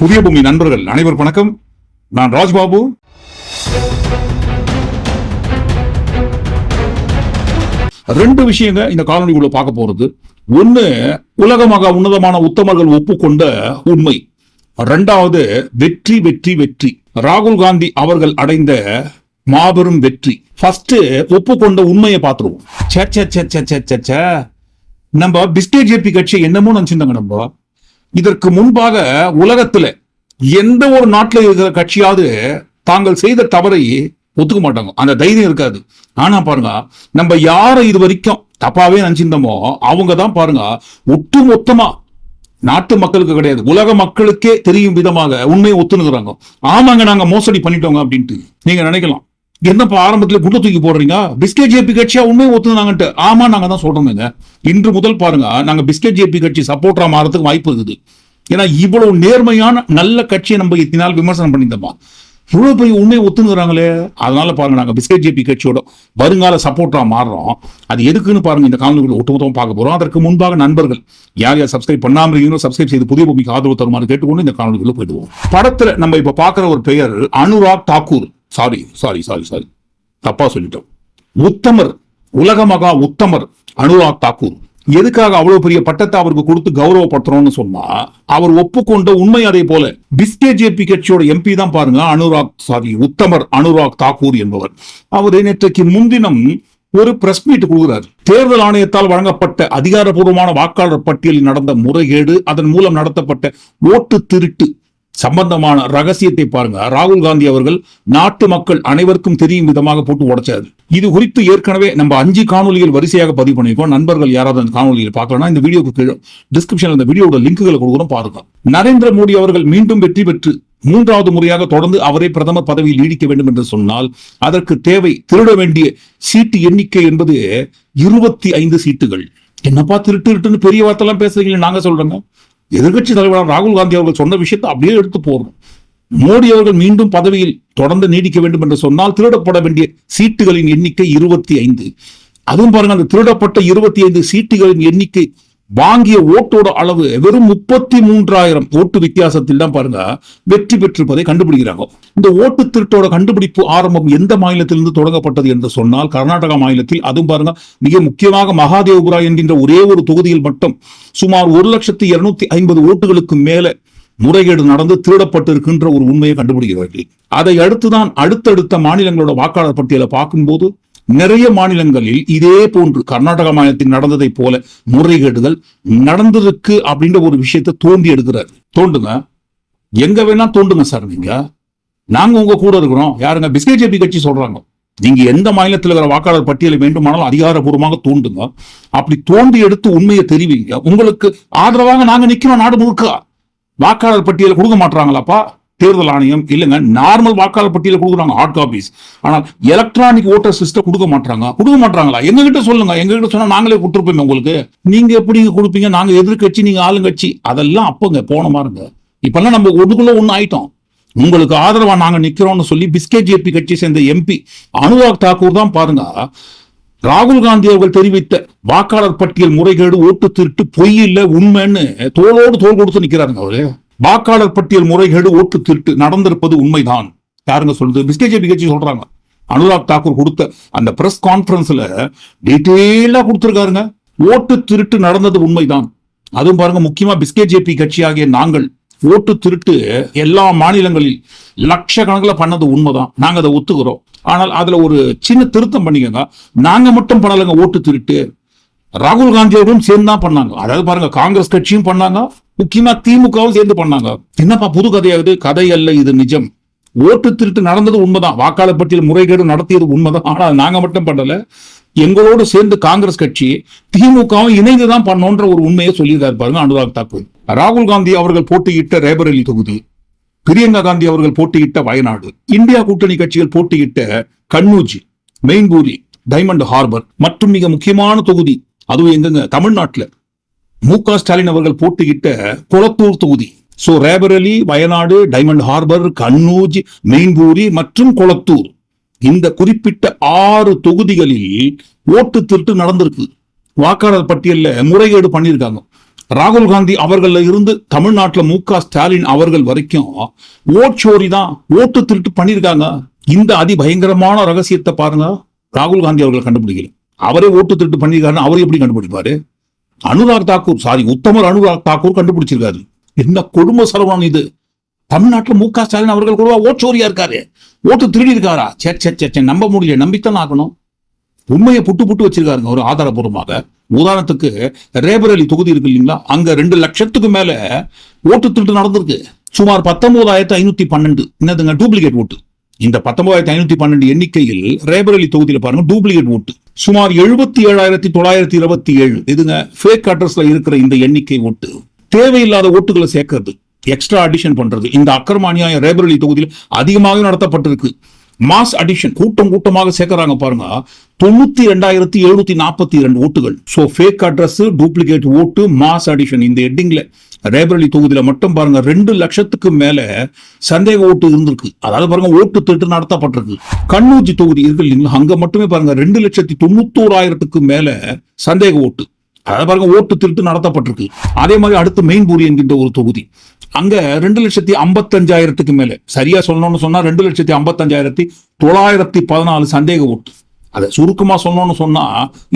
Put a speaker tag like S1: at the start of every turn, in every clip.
S1: புதிய பூமி நண்பர்கள் அனைவர் வணக்கம். நான் ராஜ்பாபு. ரெண்டு விஷயங்க இந்த காலனிக்குள்ள பார்க்க போறது. ஒண்ணு உலகமாக உன்னதமான உத்தமர்கள் ஒப்புக்கொண்ட உண்மை. ரெண்டாவது வெற்றி வெற்றி வெற்றி. ராகுல் காந்தி அவர்கள் அடைந்த மாபெரும் வெற்றி. ஃபர்ஸ்ட் ஒப்புக்கொண்ட உண்மையை பார்த்துருவோம். ச்சே, நம்ம பிஸ்கே ஜேபி கட்சி என்னமோ நினைச்சிருந்தாங்க நம்ம. இதற்கு முன்பாக உலகத்துல எந்த ஒரு நாட்டில் இருக்கிற கட்சியாவது தாங்கள் செய்த தவறை ஒத்துக்க மாட்டாங்க. அந்த தைரியம் இருக்காது. ஆனா பாருங்க நம்ம யாரை இது வரைக்கும் தப்பாவே நினைச்சிருந்தோமோ அவங்க தான் பாருங்க ஒட்டு மொத்தமா நாட்டு மக்களுக்கு கிடையாது. உலக மக்களுக்கே தெரியும் விதமாக உண்மையை ஒத்துணுங்கிறாங்க ஆமாங்க நாங்க மோசடி பண்ணிட்டோங்க அப்படின்ட்டு. நீங்க நினைக்கலாம். என்னப்பா ஆரம்பத்துல குண்டு தூக்கி போடுறீங்க? பிஸ்கெட் ஜேபி கட்சியா உண்மையை ஒத்துனாங்கன்ட்டு ஆமா நாங்க தான் சொல்றோங்க இன்று முதல் பாருங்க நாங்க பிஸ்கெட் ஜேபி கட்சி சப்போர்ட்டரா மாறதுக்கு வாய்ப்பு இருக்குது. ஏன்னா இவ்வளவு நேர்மையான நல்ல கட்சியை நம்ம இத்தினால் விமர்சனம் பண்ணியிருந்தோமா? இவ்வளவு பெரிய உண்மையை ஒத்துனுங்கிறாங்களே அதனால பாருங்க நாங்க பிஸ்கெட் ஜேபி கட்சியோட வருங்கால சப்போர்ட்டரா மாறுறோம். அது எதுக்குன்னு பாருங்க இந்த காணொலிகள் ஒட்டுமொத்தமா பார்க்க போறோம். அதற்கு முன்பாக நண்பர்கள் யார் யார் சப்ஸ்கிரைப் பண்ணாம இருக்கீங்களோ சப்ஸ்கிரைப் செய்து புதிய பூமிக்கு ஆதரவு தருமாறு கேட்டுக்கொண்டு இந்த காணொலிக்குள்ள போயிடுவோம். படத்துல நம்ம இப்ப பாக்குற ஒரு பெயர் Anurag Thakur. Sorry sorry sorry sorry தப்பா சொல்லிட்டோம். உத்தமர் உலக மகா உத்தமர் அனுராக் தாக்கூர். எதுக்காக அவ்வளவு பெரிய பட்டத்தை அவருக்கு கொடுத்து கௌரவப்படுத்துறோம்னு சொன்னா அவர் ஒப்புக்கொண்ட உண்மை அதே போல பிஸ்கே ஜேபி கட்சியோட எம்பி தான் பாருங்க அனுராக் சாரி உத்தமர் அனுராக் தாக்கூர் என்பவர். அவர் நேற்றைக்கு முன்தினம் ஒரு பிரஸ் மீட் கொடுக்கிறார். தேர்தல் ஆணையத்தால் வழங்கப்பட்ட அதிகாரப்பூர்வமான வாக்காளர் பட்டியலில் நடந்த முறைகேடு அதன் மூலம் நடத்தப்பட்ட ஓட்டு திருட்டு சம்பந்தமான ரகசியத்தை பாருங்க. ராகுல் காந்தி அவர்கள் நாட்டு மக்கள் அனைவருக்கும் தெரியும் விதமாக போட்டு உடைச்சாரு. இது குறித்து ஏற்கனவே நம்ம அஞ்சு காணொலிகள் வரிசையாக பதிவு பண்ணியிருக்கோம். நண்பர்கள் யாராவது அந்த காணொலியில் பார்க்கலன்னா இந்த வீடியோக்கு கீழே டிஸ்கிரிப்ஷன்ல இந்த வீடியோட லிங்குகளை கொடுக்குறோம் பாருங்க. நரேந்திர மோடி அவர்கள் மீண்டும் வெற்றி பெற்று மூன்றாவது முறையாக தொடர்ந்து அவரே பிரதமர் பதவியில் நீடிக்க வேண்டும் என்று சொன்னால் அதற்கு தேவை திருட வேண்டிய சீட்டு எண்ணிக்கை என்பது இருபத்தி ஐந்து சீட்டுகள். என்னப்பா திருட்டு திருட்டுன்னு பெரிய வார்த்தைலாம் பேசுறீங்களே நாங்க சொல்றோங்க. எதிர்கட்சி தலைவர் ராகுல் காந்தி அவர்கள் சொன்ன விஷயத்தை அப்படியே எடுத்து போடணும். மோடி அவர்கள் மீண்டும் பதவியில் தொடர்ந்து நீடிக்க வேண்டும் என்று சொன்னால் திருடப்பட வேண்டிய சீட்டுகளின் எண்ணிக்கை இருபத்தி ஐந்து. அதுவும் பாருங்க அந்த திருடப்பட்ட இருபத்தி ஐந்து சீட்டுகளின் எண்ணிக்கை வாங்கிய ஓட்டோட அளவு வெறும் முப்பத்தி மூன்றாயிரம் ஓட்டு வித்தியாசத்தில் தான் பாருங்க வெற்றி பெற்றிருப்பதை கண்டுபிடிக்கிறாங்க. இந்த ஓட்டு திருட்டோட கண்டுபிடிப்பு ஆரம்பம் எந்த மாநிலத்திலிருந்து தொடங்கப்பட்டது என்று சொன்னால் கர்நாடகா மாநிலத்தில் அதுவும் பாருங்க மிக முக்கியமாக மகாதேவபுரா என்கின்ற ஒரே ஒரு தொகுதியில் மட்டும் சுமார் ஒரு லட்சத்தி இருநூத்தி ஐம்பது ஓட்டுகளுக்கு மேல முறைகேடு நடந்து திருடப்பட்டிருக்கின்ற ஒரு உண்மையை கண்டுபிடிக்கிறார்கள். அதை அடுத்துதான் அடுத்தடுத்த மாநிலங்களோட வாக்காளர் பட்டியலை பார்க்கும்போது நிறைய மாநிலங்களில் இதே போன்று கர்நாடக மாநிலத்தில் நடந்ததை போல முறைகேடுதல் நடந்திருக்கு அப்படின்ற ஒரு விஷயத்தை தோண்டி எடுக்கிறார். தோண்டுங்க எங்க வேணா தோண்டுங்க சார் நீங்க. நாங்க உங்க கூட இருக்கிறோம். யாருங்க? பிஸ்கேஜேபி ஜேபி கட்சி சொல்றாங்க. நீங்க எந்த மாநிலத்தில் இருக்கிற வாக்காளர் பட்டியலை வேண்டுமானாலும் அதிகாரபூர்வமாக தோண்டுங்க. அப்படி தோண்டி எடுத்து உண்மையை தெரிவிங்க. உங்களுக்கு ஆதரவாக நாங்க நிக்கிறோம் நாடு முழுக்க. வாக்காளர் பட்டியலை கொடுக்க மாட்டாங்களாப்பா தேர்தல் ஆணையம் இல்லைங்க நார்மல் வாக்காளர் பட்டியலை கொடுக்குறாங்க ஹார்ட் காப்பீஸ் ஆனால் எலக்ட்ரானிக் ஓட்டர் சிஸ்டம் கொடுக்க மாட்டாங்க கொடுக்க மாட்டாங்களா எங்க கிட்ட சொல்லுங்க. எங்க கிட்ட சொன்னா நாங்களே கொடுத்துருப்போம் உங்களுக்கு. நீங்க எப்படி கொடுப்பீங்க? நாங்க எதிர்க்கட்சி நீங்க ஆளுங்கட்சி. அதெல்லாம் அப்பங்க போன மாருங்க. இப்பெல்லாம் நம்ம ஒடுக்குள்ள ஒண்ணு ஆயிட்டோம். உங்களுக்கு ஆதரவா நாங்க நிக்கிறோம்னு சொல்லி பிஸ்கே ஜேபி கட்சி சேர்ந்த எம்பி அனுராக் தாக்கூர் தான் பாருங்க. ராகுல் காந்தி அவர்கள் தெரிவித்த வாக்காளர் பட்டியல் முறைகேடு ஓட்டு திருட்டு பொய் இல்ல உண்மைன்னு தோளோடு தோல் கொடுத்து நிக்கிறாருங்க அவரு. வாக்காளர் பட்டியல் முறைகேடு ஓட்டு திருட்டு நடந்திருப்பது உண்மைதான். யாருங்க சொல்றது? பிஸ்கெட் பிகேஜி கட்சி சொல்றாங்க. அனுராக் தாக்கூர் கொடுத்த அந்த பிரஸ் கான்பரன்ஸ்ல டீட்டெயிலா கொடுத்துருக்காருங்க. ஓட்டு திருட்டு நடந்தது உண்மைதான். அதுவும் பாருங்க முக்கியமா பிஸ்கே ஜேபி கட்சியாகிய நாங்கள் ஓட்டு திருட்டு எல்லா மாநிலங்களில் லட்சக்கணக்கில் பண்ணது உண்மைதான். நாங்க அதை ஒத்துக்கிறோம். ஆனால் அதுல ஒரு சின்ன திருத்தம் பண்ணிக்கோங்க. நாங்க மட்டும் பண்ணலைங்க ஓட்டு திருட்டு. ராகுல் காந்தியோடும் சேர்ந்து தான் பண்ணாங்க. அதாவது பாருங்க காங்கிரஸ் கட்சியும் பண்ணாங்க. முக்கியமா திமுகவும் சேர்ந்து பண்ணாங்க. என்னப்பா புது கதையாகுது? கதை அல்ல இது நிஜம். ஓட்டு திருட்டு நடந்தது உண்மைதான். வாக்காளர் பட்டியல் முறைகேடு நடத்தியது உண்மைதான். ஆனால் நாங்க மட்டும் பண்ணல. எங்களோடு சேர்ந்து காங்கிரஸ் கட்சி திமுகவும் இணைந்து தான் பண்ணோன்ற ஒரு உண்மையை சொல்லியிருக்காரு பாருங்க அனுராக் தாக்கூர். ராகுல் காந்தி அவர்கள் போட்டியிட்ட ரேபரேலி தொகுதி பிரியங்கா காந்தி அவர்கள் போட்டியிட்ட வயநாடு இந்தியா கூட்டணி கட்சிகள் போட்டியிட்ட கண்ணூஜி மெயின்பூரி டைமண்ட் ஹார்பர் மற்றும் மிக முக்கியமான தொகுதி அதுவும் எங்கங்க? தமிழ்நாட்டில். மு க ஸ்டாலின் அவர்கள் போட்டியிட்ட கொளத்தூர் தொகுதி. So Raebareli Wayanad diamond harbour Kannauj Mainpuri மற்றும் கொளத்தூர். இந்த குறிப்பிட்ட ஆறு தொகுதிகளில் ஓட்டு திருட்டு நடந்திருக்கு. வாக்காளர் பட்டியல்ல முறைகேடு பண்ணியிருக்காங்க. ராகுல் காந்தி அவர்கள்ல இருந்து தமிழ்நாட்டில் மு க ஸ்டாலின் அவர்கள் வரைக்கும் ஓட்சோரி தான் ஓட்டு திருட்டு பண்ணியிருக்காங்க. இந்த அதிபயங்கரமான ரகசியத்தை பாருங்க. ராகுல் காந்தி அவர்கள் கண்டுபிடிக்கல. அவரே ஓட்டு திருட்டு பண்ணியிருக்காருன்னு அவர் எப்படி கண்டுபிடிப்பாரு? அனுராக் தாக்கூர் சாரி உத்தமர் அனுராக் தாக்கூர் கண்டுபிடிச்சிருக்காரு. என்ன கொடுமை சரவான் இது? தமிழ்நாட்டுல மு க ஸ்டாலின் அவர்கள் கூட ஓட்சோரியா இருக்காரு. ஓட்டு திருடி இருக்காரா சே சே சே, சே நம்ப முடியல நம்பித்தான் ஆகணும். உண்மையை புட்டு புட்டு வச்சிருக்காருங்க ஒரு ஆதாரபூர்வமாக. உதாரணத்துக்கு ரேபரேலி தொகுதி இருக்கு இல்லைங்களா? அங்க ரெண்டு லட்சத்துக்கு மேல ஓட்டு திருட்டு நடந்திருக்கு. சுமார் பத்தொன்பதாயிரத்தி ஐநூத்தி பன்னெண்டு. என்னதுங்க டூப்ளிகேட் ஓட்டு. இந்த பத்தொன்பதாயிரத்தி ஐநூத்தி பன்னெண்டு எண்ணிக்கையில் ரேபரலி தொகுதியில பாருங்க டூப்ளிகேட் ஓட்டு சுமார் எழுபத்தி ஏழாயிரத்தி தொள்ளாயிரத்தி இருபத்தி ஏழு. இதுங்க ஃபேக் அட்ரஸ்ல இருக்கிற இந்த எண்ணிக்கை ஓட்டு தேவையில்லாத ஓட்டுகளை சேர்க்கறது. எக்ஸ்ட்ரா அடிஷன் பண்றது. இந்த அக்கர்மானியாயம் ரேபரலி தொகுதியில் அதிகமாக நடத்தப்பட்டிருக்கு. மாஸ் அடிஷன் கூட்டம் கூட்டமாக சேர்க்கறாங்க பாருங்க. தொண்ணூத்தி ரெண்டாயிரத்தி எழுநூத்தி நாற்பத்தி இரண்டு ஓட்டுகள் ஸோ ஃபேக் அட்ரஸ் டூப்ளிகேட் ஓட்டு மாஸ் அடிஷன் இந்த ஹெட்டிங்ல ரேபரலி தொகுதியில் மட்டும் பாருங்க ரெண்டு லட்சத்துக்கு மேல சந்தேக ஓட்டு இருந்திருக்கு. அதாவது பாருங்க ஓட்டு திருட்டு நடத்தப்பட்டிருக்கு. கண்ணூச்சி தொகுதி இருக்கு இல்லைங்களா? அங்க மட்டுமே பாருங்க ரெண்டு லட்சத்தி தொண்ணூத்தோராயிரத்துக்கு மேல சந்தேக ஓட்டு. அதாவது பாருங்க ஓட்டு திருட்டு நடத்தப்பட்டிருக்கு. அதே மாதிரி அடுத்து மெயின்பூரி என்கின்ற ஒரு தொகுதி. அங்க ரெண்டு லட்சத்தி ஐம்பத்தஞ்சாயிரத்துக்கு மேல சரியா சொல்லணும்னு சொன்னா ரெண்டு லட்சத்தி ஐம்பத்தஞ்சாயிரத்தி தொள்ளாயிரத்தி பதினாலு சந்தேக ஓட்டு. அதை சுருக்கமா சொன்னோன்னு சொன்னா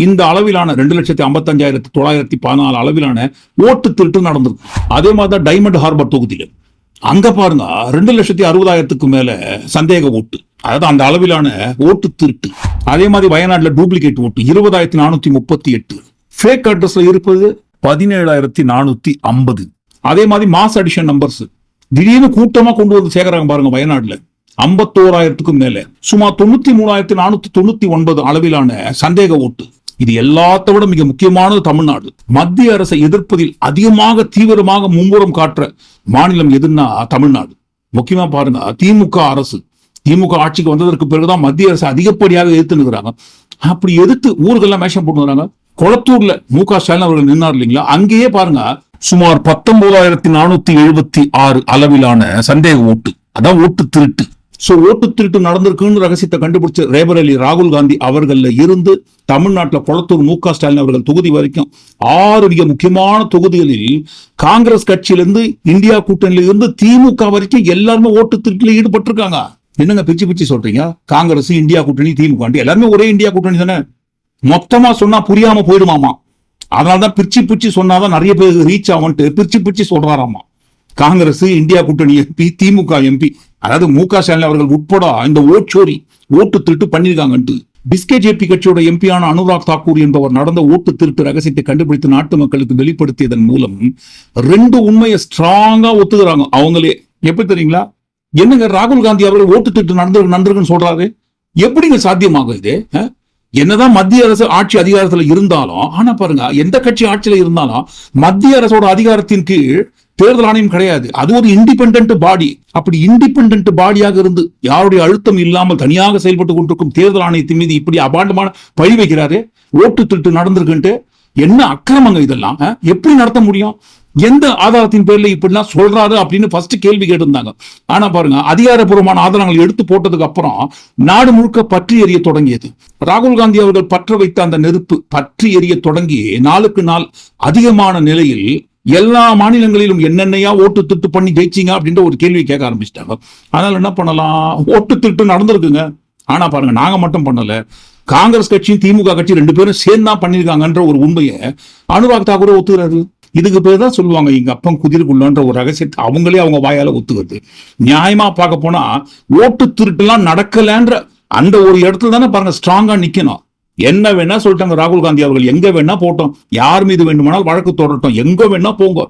S1: இந்த அளவிலான ரெண்டு லட்சத்தி ஐம்பத்தஞ்சாயிரத்தி தொள்ளாயிரத்தி பதினாலு அளவிலான ஓட்டு திருட்டு நடந்திருக்கு. அதே மாதிரி தான் டைமண்ட் ஹார்பர் தொகுதியில அங்க பாருங்க ரெண்டு லட்சத்தி அறுபதாயிரத்துக்கு மேல சந்தேக ஓட்டு. அதாவது அந்த அளவிலான ஓட்டு திருட்டு. அதே மாதிரி வயநாட்டுல டூப்ளிகேட் ஓட்டு இருபதாயிரத்தி நானூத்தி முப்பத்தி எட்டு. ஃபேக் அட்ரஸ்ல இருப்பது பதினேழாயிரத்தி நானூத்தி ஐம்பது. அதே மாதிரி மாஸ் அடிஷன் நம்பர்ஸ் திடீர்னு கூட்டமா கொண்டு வந்து சேகராங்க பாருங்க வயநாட்டில். ஐம்பத்தோராயிரத்துக்கும் மேல. சுமார் தொண்ணூத்தி மூணாயிரத்தி நானூத்தி தொண்ணூத்தி ஒன்பது அளவிலான சந்தேக ஓட்டு. இது எல்லாத்த விட மிக முக்கியமானது தமிழ்நாடு. மத்திய அரசை எதிர்ப்பதில் அதிகமாக தீவிரமாக மும்முரம் காட்டுற மாநிலம் எதுன்னா தமிழ்நாடு. முக்கியமா பாருங்க திமுக அரசு. திமுக ஆட்சிக்கு வந்ததற்கு பிறகுதான் மத்திய அரசு அதிகப்படியாக எதிர்த்து நிற்கிறாங்க. அப்படி எதிர்த்து ஊர்கள்லாம் மேஷம் போட்டு வராங்க. கொளத்தூர்ல மு க ஸ்டாலின் அவர்கள் நின்னார் இல்லைங்களா? அங்கேயே பாருங்க சுமார் பத்தொன்பதாயிரத்தி நானூத்தி எழுபத்தி ஆறு அளவிலான சந்தேக ஓட்டு. அதான் ஓட்டு திருட்டு. ஸோ ஓட்டு திருட்டு நடந்திருக்குன்னு ரகசியத்தை கண்டுபிடிச்ச ரேபரேலி ராகுல் காந்தி அவர்கள்ல இருந்து தமிழ்நாட்டுல கொளத்தூர் மு க ஸ்டாலின் அவர்கள் தொகுதி வரைக்கும் ஆறு மிக முக்கியமான தொகுதிகளில் காங்கிரஸ் கட்சியிலிருந்து இந்தியா கூட்டணியில இருந்து திமுக வரைக்கும் எல்லாருமே ஓட்டு திருட்டில் ஈடுபட்டிருக்காங்க. என்னங்க பிச்சு பிச்சு சொல்றீங்க? காங்கிரஸ் இந்தியா கூட்டணி திமுக எல்லாருமே ஒரே இந்தியா கூட்டணி தானே? மொத்தமா சொன்னா புரியாம போயிடுமாமா? அதனாலதான் பிரிச்சு பிரிச்சு சொன்னாதான் நிறைய பேர் ரீச் ஆகும்ட்டு பிரிச்சு பிரிச்சு சொல்றாராமா? காங்கிரஸ் இந்தியா கூட்டணி எம்பி திமுக எம்பி. அதாவது மு க ஸ்டாலின் அவர்கள் உட்பட இந்த ஓட்சோரி ஓட்டு திருட்டு பண்ணிருக்காங்கன்ட்டு பிஸ்கே ஜேபி கட்சியோட எம்பியான அனுராக் தாக்கூர் என்பவர் நடந்த ஓட்டு திருட்டு ரகசியத்தை கண்டுபிடித்து நாட்டு மக்களுக்கு வெளிப்படுத்தியதன் மூலம் ரெண்டு உண்மையை ஸ்ட்ராங்கா ஒத்துக்கிறாங்க. அவங்களே எப்படி தெரியுங்களா? என்னங்க ராகுல் காந்தி அவர்கள் ஓட்டு திருட்டு நடந்து நடந்திருக்குன்னு சொல்றாரு? எப்படிங்க சாத்தியமாகும் இது என்னதான் மத்திய அரசு ஆட்சி அதிகாரத்துல இருந்தாலும் ஆனா பாருங்க எந்த கட்சி ஆட்சியில இருந்தாலும் மத்திய அரசோட அதிகாரத்தின் கீழ் தேர்தல் ஆணையம் கிடையாது. அது ஒரு இண்டிபெண்டன்ட் பாடி அப்படி இண்டிபெண்டன்ட் பாடியாக இருந்து யாருடைய அழுத்தம் இல்லாமல் தனியாக செயல்பட்டு கொண்டிருக்கும் தேர்தல் ஆணையத்தின் மீது இப்படி அபாண்டமான பழி வைக்கிறாரு? ஓட்டு திருட்டு நடந்திருக்குன்ட்டு என்ன அக்கிரமங்க இதெல்லாம் எப்படி நடத்த முடியும்? எந்த ஆதாரத்தின் பேர்ல இப்படிலாம் சொல்றாரு அப்படின்னு ஃபர்ஸ்ட் கேள்வி கேட்டிருந்தாங்க. ஆனா பாருங்க அதிகாரப்பூர்வமான ஆதாரங்கள் எடுத்து போட்டதுக்கு அப்புறம் நாடு முழுக்க பற்றி எரிய தொடங்கியது. ராகுல் காந்தி அவர்கள் பற்ற வைத்த அந்த நெருப்பு பற்றி எரிய தொடங்கி நாளுக்கு நாள் அதிகமான நிலையில் எல்லா மாநிலங்களிலும் என்னென்னையா ஓட்டு திட்டு பண்ணி ஜெயிச்சீங்க அப்படின்ற ஒரு கேள்வி கேட்க ஆரம்பிச்சிட்டாங்க. அதனால என்ன பண்ணலாம்? ஓட்டு திட்டு நடந்திருக்குங்க. ஆனா பாருங்க நாங்க மட்டும் பண்ணல. காங்கிரஸ் கட்சியும் திமுக கட்சி ரெண்டு பேரும் சேர்ந்து தான் பண்ணிருக்காங்கன்ற ஒரு உண்மையை அனுராக் தாக்கூர் ஒத்துக்கிறாரு. இதுக்கு பேர் தான் சொல்லுவாங்க எங்க அப்பன் குதிர்குள்ளன்ற ஒரு ரகசியத்தை அவங்களே அவங்க வாயால ஒத்துக்கிறது. நியாயமா பார்க்க போனா ஓட்டு திருட்டுலாம் நடக்கலன்ற அந்த ஒரு இடத்துல தானே பாருங்க ஸ்ட்ராங்கா நிக்கணும். என்ன வேணா சொல்லிட்டாங்க ராகுல் காந்தி அவர்கள். எங்க வேணா போட்டோம். யார் மீது வேண்டுமானால் வழக்கு தொடரட்டும். எங்க வேணா போங்க.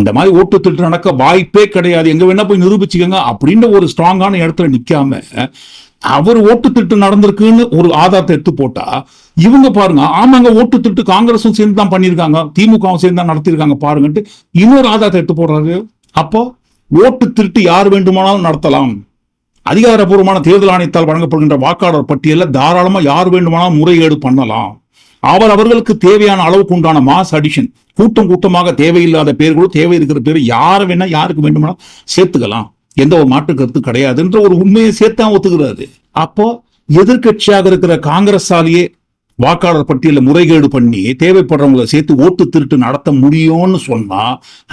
S1: இந்த மாதிரி ஓட்டு திருட்டு நடக்க வாய்ப்பே கிடையாது. எங்க வேணா போய் நிரூபிச்சுக்கோங்க அப்படின்ற ஒரு ஸ்ட்ராங்கான இடத்துல நிக்காம அவர் ஓட்டு திருட்டு நடந்திருக்குன்னு ஒரு ஆதாரத்தை எடுத்து போட்டா இவங்க பாருங்க ஆமாங்க ஓட்டு திருட்டு காங்கிரஸும் சேர்ந்து தான் பண்ணியிருக்காங்க. திமுகவும் சேர்ந்து தான் நடத்தியிருக்காங்க பாருங்கன்ட்டு இன்னொரு ஆதாரத்தை எடுத்து போடுறாரு. அப்போ ஓட்டு திருட்டு யார் வேண்டுமானாலும் நடத்தலாம். அதிகாரப்பூர்வமான தேர்தல் ஆணையத்தால் வழங்கப்படுகின்ற வாக்காளர் பட்டியலில் தாராளமா யார் வேண்டுமானால் முறைகேடு பண்ணலாம். அவர் அவர்களுக்கு தேவையான அளவுக்கு உண்டான மாஸ் அடிஷன் கூட்டம் கூட்டமாக தேவையில்லாத பேர்களும் தேவை இருக்கிற பேர் யார் வேணா யாருக்கு வேண்டுமானா சேர்த்துக்கலாம். எந்த ஒரு மாற்று கருத்து கிடையாதுன்ற ஒரு உண்மையை சேர்த்தான் ஒத்துக்கிறாரு. அப்போ எதிர்க்கட்சியாக இருக்கிற காங்கிரஸாலேயே வாக்காளர் பட்டியலில் முறைகேடு பண்ணி தேவைப்படுறவங்களை சேர்த்து ஓட்டு திருட்டு நடத்த முடியும்னு சொன்னா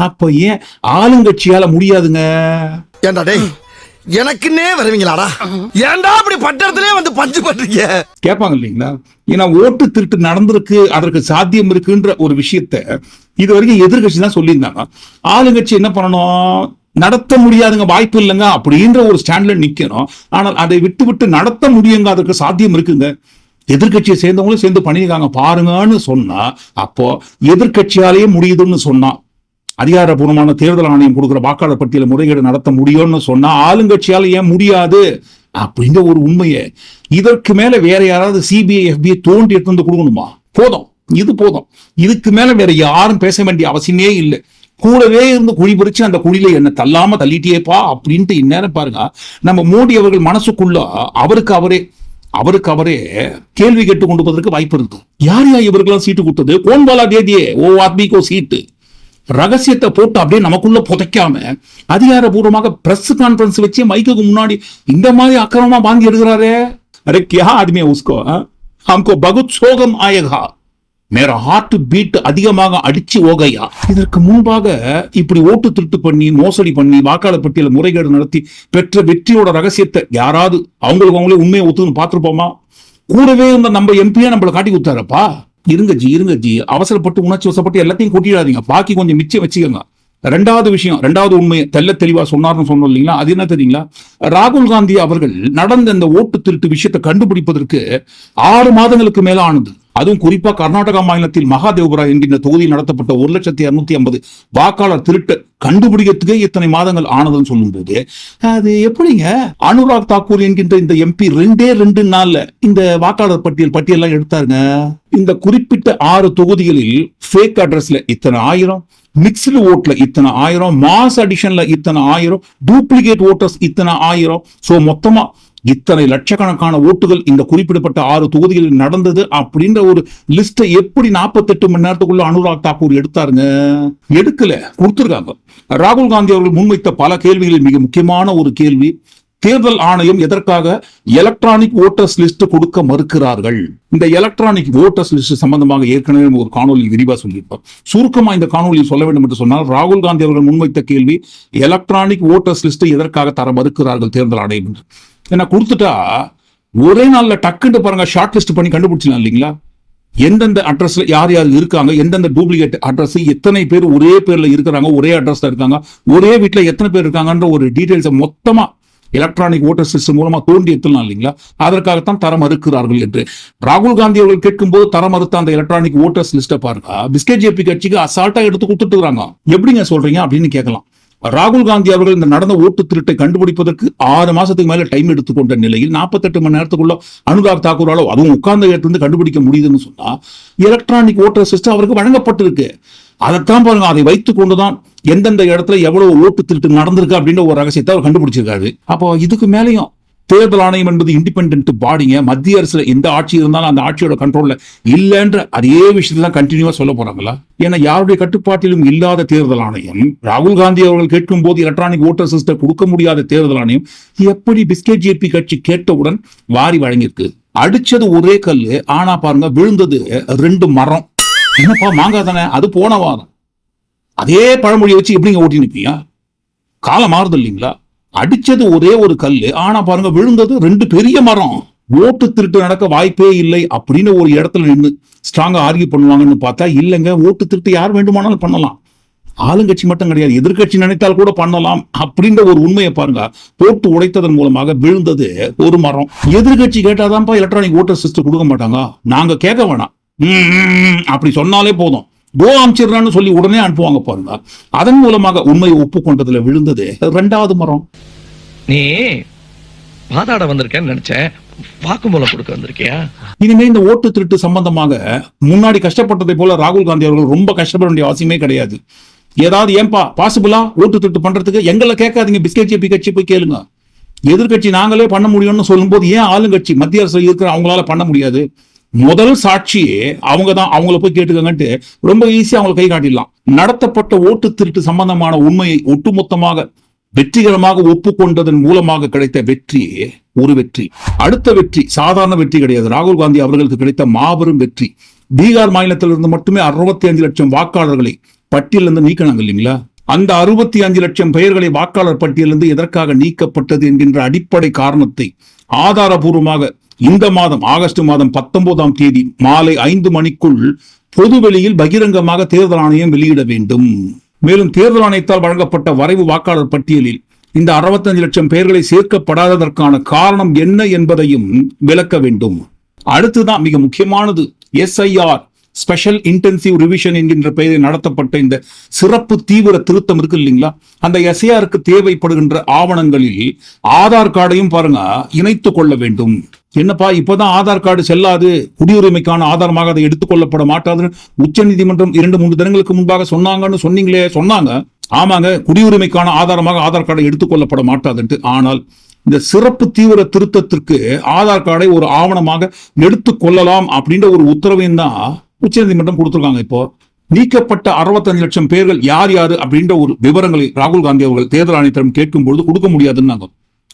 S1: அப்ப ஏன் ஆளுங்கட்சியால முடியாதுங்க?
S2: ஏண்டா டேய் எனக்குன்னே வருவீங்களாடா? ஏன்டா அப்படி பட்டத்திலே வந்து பஞ்சு பண்றீங்க?
S1: கேட்பாங்க இல்லைங்களா? ஏன்னா ஓட்டு திருட்டு நடந்திருக்கு அதற்கு சாத்தியம் இருக்குன்ற ஒரு விஷயத்த இது வரைக்கும் எதிர்கட்சி தான் சொல்லியிருந்தாங்க. ஆளுங்கட்சி என்ன பண்ணணும்? நடத்த முடியாதுங்க வாய்ப்பு இல்லைங்க அப்படின்ற ஒரு ஸ்டாண்ட்ல நிக்கணும். ஆனால் அதை விட்டு விட்டு நடத்த முடியுங்க அதற்கு சாத்தியம் இருக்குங்க. எதிர்க்கட்சியை சேர்ந்தவங்களும் சேர்ந்து பண்ணியிருக்காங்க. பாருங்கன்னு சொன்னா அப்போ எதிர்க்கட்சியாலேயே முடியுதுன்னு சொன்னா அதிகாரப்பூர்வமான தேர்தல் ஆணையம் கொடுக்குற வாக்காளர் பட்டியல முறைகேடு நடத்த முடியும்னு சொன்னா ஆளுங்கட்சியால ஏன் முடியாது? அப்படிங்கிற ஒரு உண்மையை இதற்கு மேல வேற யாராவது சிபிஐ எஃபிஐ தோண்டி எடுத்து வந்து கொடுக்கணுமா? போதும். இது போதும். இதுக்கு மேல வேற யாரும் பேச வேண்டிய அவசியமே இல்லை. கூடவே இருந்து குழி பறிச்சு அந்த குழியில என்ன தள்ளாம தள்ளிட்டேப்பா அப்படின்ட்டு இந்நேரம் பாருங்க. நம்ம மோடி அவர்கள் மனசுக்குள்ள அவருக்கு அவரே அவருக்கு அவரே கேள்வி கேட்டு கொண்டு போவதற்கு வாய்ப்பு இருக்கு. யார் யார் இவருக்கெல்லாம் சீட்டு கொடுத்தது? கோன்பாலா தேதியே ஓ ஆத்மிக்கோ சீட்டு. ரகசியத்தை போட்டு அப்படியே நமக்குள்ள புதைக்காம அதிகாரபூர்வமாக பிரஸ் கான்பரன்ஸ் வச்சு மைக்குக்கு முன்னாடி இந்த மாதிரி அக்கிரமா வாங்கி எடுக்கிறாரே? அரே கியா ஆத்மியா உஸ்கோ ஹம்கோ பகுத் சோகம் ஆயகா. மேற ஹார்ட் பீட் அதிகமாக அடிச்சு ஓகையா. இதற்கு முன்பாக இப்படி ஓட்டு திருட்டு பண்ணி மோசடி பண்ணி வாக்காளர் பட்டியல முறைகேடு நடத்தி பெற்ற வெற்றியோட ரகசியத்தை யாராவது அவங்களுக்கு அவங்களே உண்மையை ஒத்துன்னு பார்த்துருப்போமா? கூடவே இருந்த நம்ம எம்பியை நம்மளை காட்டி கொடுத்தாரப்பா. இருங்க ஜி இருங்க ஜி. அவசரப்பட்டு உணர்ச்சி வசப்பட்டு எல்லாத்தையும் கொட்டிடாதீங்க. பாக்கி கொஞ்சம் மிச்சம் வச்சுக்கோங்க. ரெண்டாவது விஷயம் ரெண்டாவது உண்மையை தெல்ல தெளிவா சொன்னார்னு சொன்னோம் இல்லைங்களா? அது என்ன தெரியுங்களா? ராகுல் காந்தி அவர்கள் நடந்த இந்த ஓட்டு திருட்டு விஷயத்தை கண்டுபிடிப்பதற்கு ஆறு மாதங்களுக்கு மேல ஆனது அதுவும் குறிப்பா கர்நாடகா மாநிலத்தில் மகாதேவபுரா என்கின்ற தொகுதியில் நடத்தப்பட்ட ஒரு லட்சத்தி இருநூத்தி ஐம்பது வாக்காளர் திருட்டு கண்டுபிடிக்கிறதுக்கே இத்தனை மாதங்கள் ஆனதுன்னு சொல்லும்போது அது எப்படிங்க? அனுராக் தாக்கூர் என்கின்ற இந்த எம்பி ரெண்டே ரெண்டு நாள்ல இந்த வாக்காளர் பட்டியல் பட்டியலாம் எடுத்தாருங்க. இந்த குறிப்பிட்ட ஆறு தொகுதிகளில் ஃபேக் அட்ரஸ்ல இத்தனை ஆயிரம் மிக்சில் ஓட்ல இத்தனை ஆயிரம் மாஸ் அடிஷன்ல இத்தனை ஆயிரம் டூப்ளிகேட் ஓட்டர்ஸ் இத்தனை ஆயிரம். சோ மொத்தமா இத்தனை லட்சக்கணக்கான ஓட்டுகள் இந்த குறிப்பிடப்பட்ட ஆறு தொகுதிகளில் நடந்தது அப்படின்ற ஒரு லிஸ்ட்டை எப்படி 48 மணி நேரத்துக்குள்ள அனுராக் தாக்கூர் எடுத்தாருங்க? எடுக்கல கொடுத்திருக்காங்க. ராகுல் காந்தி அவர்கள் முன்வைத்த பல கேள்விகளில் மிக முக்கியமான ஒரு கேள்வி தேர்தல் ஆணையம் எதற்காக எலக்ட்ரானிக் ஓட்டர்ஸ் லிஸ்ட் கொடுக்க மறுக்கிறார்கள்? இந்த எலக்ட்ரானிக் ஓட்டர்ஸ் லிஸ்ட் சம்பந்தமாக ஏற்கனவே ஒரு காணொலி விரிவா சொல்லியிருப்போம். சுருக்கமா இந்த காணொலியில் சொல்ல வேண்டும் என்று சொன்னால் ராகுல் காந்தி அவர்கள் முன்வைத்த கேள்வி எலக்ட்ரானிக் ஓட்டர்ஸ் லிஸ்ட் எதற்காக தர மறுக்கிறார்கள் தேர்தல் ஆணையம் என்று. ஏன்னா கொடுத்துட்டா ஒரே நாளில் டக்குன்னு பாருங்க ஷார்ட் லிஸ்ட் பண்ணி கண்டுபிடிச்சிடலாம் இல்லைங்களா? எந்தெந்த அட்ரஸ்ல யார் யார் இருக்காங்க? எந்தெந்த டூப்ளிகேட் அட்ரஸ் எத்தனை பேர் ஒரே பேர்ல இருக்கிறாங்க? ஒரே அட்ரஸ்ல இருக்காங்க. ஒரே வீட்டில் எத்தனை பேர் இருக்காங்கன்ற ஒரு டீடைல்ஸை மொத்தமா எலக்ட்ரானிக் ஓட்டர் சிஸ்டம் மூலமா தோண்டி எடுத்துலாம் இல்லைங்களா? அதற்காகத்தான் தர மறுக்கிறார்கள் என்று. ராகுல் காந்தி அவர்கள் கேட்கும்போது தர மறுத்த அந்த எலக்ட்ரானிக் ஓட்டர்ஸ் லிஸ்ட்டை பாருங்க. பிஸ்கெட் ஜேபி கட்சிக்கு அசால்ட்டா எடுத்து கொடுத்துட்டு இருக்காங்க எப்படிங்க சொல்றீங்க அப்படின்னு கேட்கலாம். ராகுல் காந்தி அவர்கள் இந்த நடந்த ஓட்டு திருட்டை கண்டுபிடிப்பதற்கு ஆறு மாசத்துக்கு மேல டைம் எடுத்துக்கொண்ட நிலையில் 48 மணி நேரத்துக்குள்ள அனுராக் தாக்கூரால அதுவும் உட்கார்ந்த இடத்துல கண்டுபிடிக்க முடியுதுன்னு சொன்னா எலக்ட்ரானிக் ஓட்டர் சிஸ்டம் அவருக்கு வழங்கப்பட்டிருக்கு. அதைத்தான் பாருங்க அதை வைத்துக் கொண்டுதான் எந்தெந்த இடத்துல எவ்வளவு ஓட்டு திருட்டு நடந்திருக்கு அப்படின்ற ஒரு ரகசியத்தை அவர் கண்டுபிடிச்சிருக்காரு. அப்போ இதுக்கு மேலேயும் தேர்தல் ஆணையம் என்பது இண்டிபெண்ட் பாடிங்க மத்திய அரசுல எந்த ஆட்சி இருந்தாலும் அந்த ஆட்சியோட கண்ட்ரோல்ல இல்லைன்ற அதே விஷயத்தான் கண்டினியூவா சொல்ல போறாங்களா? ஏன்னா யாருடைய கட்டுப்பாட்டிலும் இல்லாத தேர்தல் ஆணையம் ராகுல் காந்தி அவர்கள் கேட்கும் போது எலக்ட்ரானிக் ஓட்டர் சிஸ்டம் கொடுக்க முடியாத தேர்தல் ஆணையம் எப்படி பிஸ்கெட் ஜேபி கட்சி கேட்டவுடன் வாரி வழங்கியிருக்கு? அடிச்சது ஒரே கல்லு ஆனா பாருங்க விழுந்தது ரெண்டு மரம். என்னப்பா மாங்காய் தானே? அது போன வாரம். அதே பழமொழியை வச்சு எப்படிங்க ஓட்டி நிற்பீங்க காலம் மாறுது இல்லைங்களா? அடிச்சது ஒரே ஒரு கல்லு ஆனா பாருங்க விழுந்தது ரெண்டு பெரிய மரம். ஓட்டு திருட்டு நடக்க வாய்ப்பே இல்லை அப்படின்னு ஒரு இடத்துல நின்று ஸ்ட்ராங்கா ஆர்கியூ பண்ணுவாங்கன்னு பார்த்தா இல்லைங்க ஓட்டு திருட்டு யார் வேண்டுமானாலும் பண்ணலாம். ஆளுங்கட்சி மட்டும் கிடையாது எதிர்கட்சி நினைத்தால் கூட பண்ணலாம் அப்படின்ற ஒரு உண்மையை பாருங்க. போட்டு உடைத்ததன் மூலமாக விழுந்தது ஒரு மரம். எதிர்க்கட்சி கேட்டாதான்ப்பா எலக்ட்ரானிக் ஓட்டர் சிஸ்டம் கொடுக்க மாட்டாங்க. நாங்க கேட்க வேணாம். அப்படி சொன்னாலே போதும். கோ அமைச்சிடுறான்னு சொல்லி உடனே அனுப்புவாங்க பாருங்க. அதன் மூலமாக உண்மையை ஒப்புக்கொண்டதுல விழுந்தது ரெண்டாவது மரம்.
S3: நீ வாதாட வந்திருக்கேன்னு நினைச்சேன். வாக்குமூலம் கொடுக்க வந்திருக்கியா?
S1: இனிமே இந்த ஓட்டு திருட்டு சம்பந்தமாக முன்னாடி கஷ்டப்பட்டதை போல ராகுல் காந்தி அவர்கள் ரொம்ப கஷ்டப்பட வேண்டிய அவசியமே கிடையாது. ஏதாவது ஏன்பா பாசிபிளா ஓட்டு திருட்டு பண்றதுக்கு எங்களை கேட்காதீங்க பிஸ்கெட் ஜேபி கட்சி போய் கேளுங்க. எதிர்க்கட்சி நாங்களே பண்ண முடியும்னு சொல்லும்போது ஏன் ஆளுங்கட்சி மத்திய அரசு இருக்கிற அவங்களால பண்ண முடியாது? முதல் சாட்சியே அவங்க தான் அவங்கள போய் கேட்டுக்கங்கன்ட்டு ரொம்ப ஈஸியா அவங்களை கை காட்டிடலாம். நடத்தப்பட்ட ஓட்டு திருட்டு சம்பந்தமான உண்மையை ஒட்டுமொத்தமாக வெற்றிகரமாக ஒப்புக்கொண்டதன் மூலமாக கிடைத்த வெற்றி ஒரு வெற்றி. அடுத்த வெற்றி சாதாரண வெற்றி கிடையாது. ராகுல் காந்தி அவர்களுக்கு கிடைத்த மாபெரும் வெற்றி. பீகார் மாநிலத்திலிருந்து மட்டுமே அறுபத்தி அஞ்சு லட்சம் வாக்காளர்களை பட்டியலிருந்து நீக்கினாங்க இல்லைங்களா? அந்த அறுபத்தி அஞ்சு லட்சம் பெயர்களை வாக்காளர் பட்டியலிருந்து எதற்காக நீக்கப்பட்டது என்கின்ற அடிப்படை காரணத்தை ஆதாரபூர்வமாக இந்த மாதம் ஆகஸ்ட் மாதம் பத்தொன்பதாம் தேதி மாலை ஐந்து மணிக்குள் பொதுவெளியில் பகிரங்கமாக தேர்தல் ஆணையம் வெளியிட வேண்டும். மேலும் தேர்தல் ஆணையத்தால் வழங்கப்பட்ட வரைவு வாக்காளர் பட்டியலில் இந்த 65 லட்சம் பெயர்களை சேர்க்கப்படாததற்கான காரணம் என்ன என்பதையும் விளக்க வேண்டும். அடுத்துதான் மிக முக்கியமானது எஸ்ஐஆர் ஸ்பெஷல் இன்டென்சிவ் ரிவிஷன் என்கின்ற பெயரில் நடத்தப்பட்ட இந்த சிறப்பு தீவிர திருத்தம் இருக்கு இல்லைங்களா? அந்த எஸ்ஐஆருக்கு தேவைப்படுகின்ற ஆவணங்களில் ஆதார் கார்டையும் பாருங்க இணைத்துக் கொள்ள வேண்டும். என்னப்பா இப்பதான் ஆதார் கார்டு செல்லாது. குடியுரிமைக்கான ஆதாரமாக அதை எடுத்துக்கொள்ளப்பட மாட்டாதுன்னு உச்சநீதிமன்றம் இரண்டு மூன்று தினங்களுக்கு முன்பாக சொன்னாங்கன்னு சொன்னீங்களே சொன்னாங்க. ஆமாங்க குடியுரிமைக்கான ஆதாரமாக ஆதார் கார்டை எடுத்துக்கொள்ளப்பட மாட்டாதுன்ட்டு. ஆனால் இந்த சிறப்பு தீவிர திருத்தத்திற்கு ஆதார் கார்டை ஒரு ஆவணமாக எடுத்து கொள்ளலாம் அப்படின்ற ஒரு உத்தரவையும் தான் உச்சநீதிமன்றம் கொடுத்திருக்காங்க இப்போ. நீக்கப்பட்ட 65 லட்சம் பேர்கள் யார் யாரு அப்படின்ற ஒரு விவரங்களை ராகுல் காந்தி அவர்கள் தேர்தல் ஆணையத்திடம் கேட்கும் பொழுது கொடுக்க முடியாதுன்னாங்க.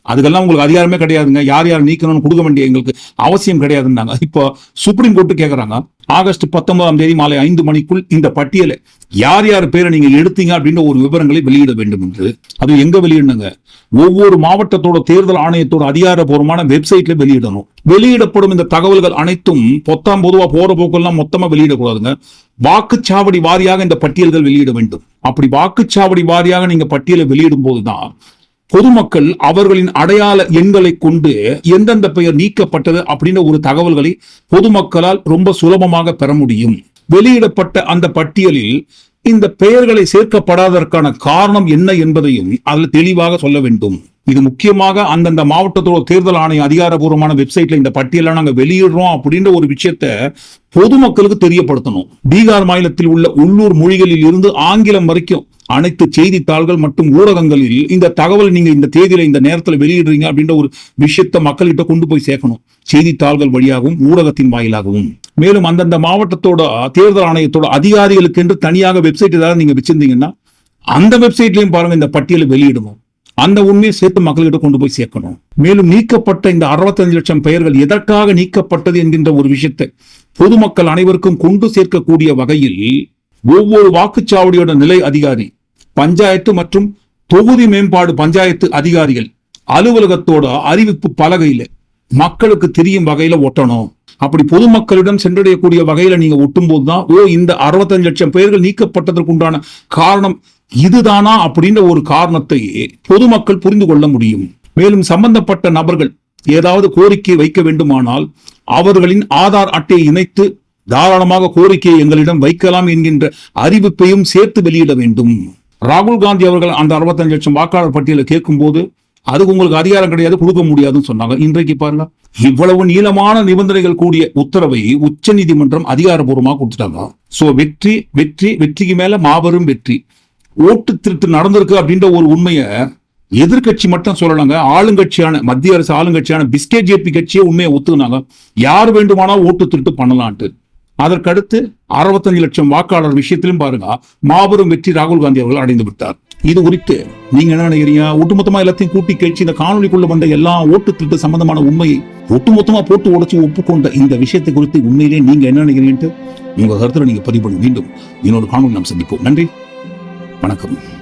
S1: அதுக்கெல்லாம் உங்களுக்கு அதிகாரமே கிடையாதுங்க. யார் யார் நீக்கணும்னு கொடுக்க வேண்டிய எங்களுக்கு அவசியம் கிடையாதுன்னாங்க. இப்போ சுப்ரீம் கோர்ட்டு கேட்குறாங்க ஆகஸ்ட் பத்தொன்பதாம் தேதி மாலை ஐந்து மணிக்குள் இந்த பட்டியலை யார் யார் பேரை நீங்க எடுத்தீங்க அப்படின்ற ஒரு விவரங்களை வெளியிட வேண்டும் என்று. அது எங்க வெளியிடணுங்க? ஒவ்வொரு மாவட்டத்தோட தேர்தல் ஆணையத்தோட அதிகாரப்பூர்வமான வெப்சைட்ல வெளியிடணும். வெளியிடப்படும் இந்த தகவல்கள் அனைத்தும் பொத்தாம் பொதுவா போற போக்கெல்லாம் மொத்தமா வெளியிடக்கூடாதுங்க. வாக்குச்சாவடி வாரியாக இந்த பட்டியல்கள் வெளியிட வேண்டும். அப்படி வாக்குச்சாவடி வாரியாக நீங்க பட்டியலை வெளியிடும் போதுதான் பொதுமக்கள் அவர்களின் அடையாள எண்களை கொண்டு எந்தெந்த பெயர் நீக்கப்பட்டது அப்படின்ற ஒரு தகவல்களை பொதுமக்களால் ரொம்ப சுலபமாக பெற முடியும். வெளியிடப்பட்ட அந்த பட்டியலில் இந்த பெயர்களை சேர்க்கப்படாததற்கான காரணம் என்ன என்பதையும் அதில் தெளிவாக சொல்ல வேண்டும். இது முக்கியமாக அந்தந்த மாவட்டத்தோட தேர்தல் ஆணைய அதிகாரப்பூர்வமான வெப்சைட்ல இந்த பட்டியலை நாங்க வெளியிடுறோம் அப்படின்ற ஒரு விஷயத்த பொதுமக்களுக்கு தெரியப்படுத்தணும். பீகார் மாநிலத்தில் உள்ள உள்ளூர் மொழிகளில் இருந்து ஆங்கிலம் வரைக்கும் அனைத்து செய்தித்தாள்கள் மற்றும் ஊடகங்களில் இந்த தகவல் நீங்க இந்த தேதியில இந்த நேரத்தில் வெளியிடுறீங்க அப்படின்ற ஒரு விஷயத்தை மக்கள்கிட்ட கொண்டு போய் சேர்க்கணும். செய்தித்தாள்கள் வழியாகவும் ஊடகத்தின் வாயிலாகவும். மேலும் அந்தந்த மாவட்டத்தோட தேர்தல் ஆணையத்தோட அதிகாரிகளுக்கு என்று தனியாக வெப்சைட் ஏதாவது நீங்க வச்சிருந்தீங்கன்னா அந்த வெப்சைட்லயும் பாருங்க இந்த பட்டியலை வெளியிடணும் அந்த உண்மையை சேர்த்து மக்கள்கிட்ட கொண்டு போய் சேர்க்கணும். மேலும் நீக்கப்பட்ட இந்த 65 லட்சம் பெயர்கள் எதற்காக நீக்கப்பட்டது என்கின்ற ஒரு விஷயத்தை பொதுமக்கள் அனைவருக்கும் கொண்டு சேர்க்கக்கூடிய வகையில் ஒவ்வொரு வாக்குச்சாவடியோட நிலை அதிகாரி பஞ்சாயத்து மற்றும் தொகுதி மேம்பாடு பஞ்சாயத்து அதிகாரிகள் அலுவலகத்தோட அறிவிப்பு பலகையில மக்களுக்கு தெரியும் வகையில ஒட்டணும். அப்படி பொதுமக்களிடம் சென்றடையக்கூடிய வகையில நீங்க ஒட்டும் போதுதான் ஓ இந்த 65 லட்சம் பெயர்கள் நீக்கப்பட்டதற்கு உண்டான காரணம் இதுதானா அப்படின்ற ஒரு காரணத்தை பொதுமக்கள் புரிந்து கொள்ள முடியும். மேலும் சம்பந்தப்பட்ட நபர்கள் ஏதாவது கோரிக்கை வைக்க வேண்டுமானால் அவர்களின் ஆதார் அட்டையை இணைத்து தாராளமாக கோரிக்கையை எங்களிடம் வைக்கலாம் என்கின்ற அறிவிப்பையும் சேர்த்து வெளியிட வேண்டும். ராகுல் காந்தி அவர்கள் அந்த 65 லட்சம் வாக்காளர் பட்டியலை கேட்கும்போது அதுக்கு உங்களுக்கு அதிகாரம் கிடையாது கொடுக்க முடியாதுன்னு சொன்னாங்க. இன்றைக்கு பாருங்க இவ்வளவு நீளமான நிபந்தனைகள் கூடிய உத்தரவை உச்ச நீதிமன்றம் அதிகாரபூர்வமாக கொடுத்துட்டாங்க. சோ வெற்றி வெற்றி வெற்றிக்கு மேல மாபெரும் வெற்றி. ஓட்டு திருட்டு நடந்திருக்கு அப்படின்ற ஒரு உண்மையை எதிர்கட்சி மட்டும் சொல்லலாங்க. ஆளுங்கட்சியான மத்திய அரசு ஆளுங்கட்சியான பிஸ்கே ஜேபி கட்சியே உண்மையை ஒத்துக்கினாங்க. யார் வேண்டுமானால் ஓட்டு திருட்டு பண்ணலான்ட்டு. அதற்கடுத்து 65 லட்சம் வாக்காளர் விஷயத்திலும் பாருங்க மாபெரும் வெற்றி ராகுல் காந்தி அவர்கள் அடைந்து விட்டார். இது குறித்து நீங்க என்ன நினைக்கிறீங்க? ஒட்டுமொத்தமா எல்லாத்தையும் கூட்டி கழிச்சு இந்த காணொலிக்குள்ள வந்த எல்லா ஓட்டு திருட்டு சம்பந்தமான உண்மையை ஒட்டுமொத்தமா போட்டு உடச்சு ஒப்புக்கொண்ட இந்த விஷயத்தை குறித்து உண்மையிலேயே நீங்க என்ன நினைக்கிறீங்கன்ட்டு உங்க கருத்துல நீங்க பதிவு பண்ணி மீண்டும் இன்னொரு காணொலி நாம் சந்திப்போம். நன்றி. வணக்கம்.